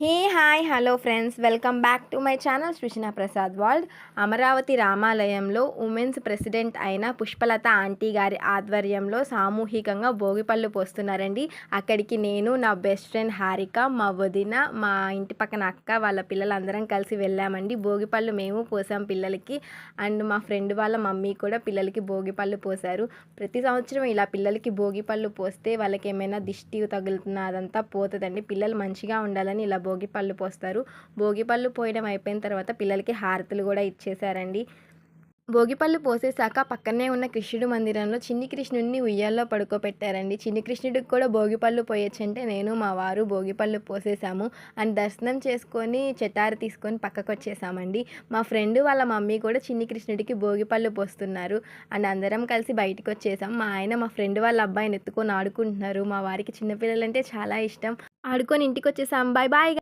Hey hi hello friends. Welcome back to my channel Srujana Prasad world. Amaravati రామాలయంలో women's president అయిన Pushpalatha aunty గారి ఆధ్వర్యంలో సామూహికంగా భోగిపళ్ళు పోస్తున్నారండి. అక్కడికి నేను నా బెస్ట్ ఫ్రెండ్ హారిక మా వదిన మా ఇంటి పక్కన అక్క వాళ్ళ పిల్లలందరం కలిసి వెళ్ళామండి. భోగిపళ్ళు మేము పోసాం పిల్లలకి. అండ్ మా ఫ్రెండ్ వాళ్ళ మమ్మీ కూడా పిల్లలకి భోగిపళ్ళు పోసారు ప్రతి సంవత్సరం ఇలా పిల్లలకి భోగిపళ్ళు పోస్తే వాళ్ళకి ఏమైనా దిష్టి తగులుతున్న అదంతా పోతుందండి. పిల్లలు మంచిగా ఉండాలని ఇలా భోగి పళ్ళు పోస్తారు. భోగి పళ్ళు పోయడం అయిపోయిన తర్వాత పిల్లలకి హారతులు కూడా ఇచ్చేసారండి భోగిపళ్ళు పోసేసాక పక్కనే ఉన్న కృష్ణుడు మందిరంలో చిన్ని కృష్ణుడిని ఉయ్యాల్లో పడుకోబెట్టారండి. చిన్ని కృష్ణుడికి కూడా భోగిపళ్ళు పోయొచ్చంటే నేను మా వారు భోగిపళ్ళు పోసేసాము అండ్ దర్శనం చేసుకొని చెటారు తీసుకొని పక్కకు వచ్చేసామండి మా ఫ్రెండ్ వాళ్ళ మమ్మీ కూడా చిన్ని కృష్ణుడికి భోగిపళ్ళు పోస్తున్నారు అండ్ అందరం కలిసి బయటకు వచ్చేసాం మా ఆయన మా ఫ్రెండ్ వాళ్ళ అబ్బాయిని ఎత్తుకొని ఆడుకుంటున్నారు. మా వారికి చిన్నపిల్లలంటే చాలా ఇష్టం. ఆడుకొని ఇంటికి వచ్చేసాం బాయ్ బాయ్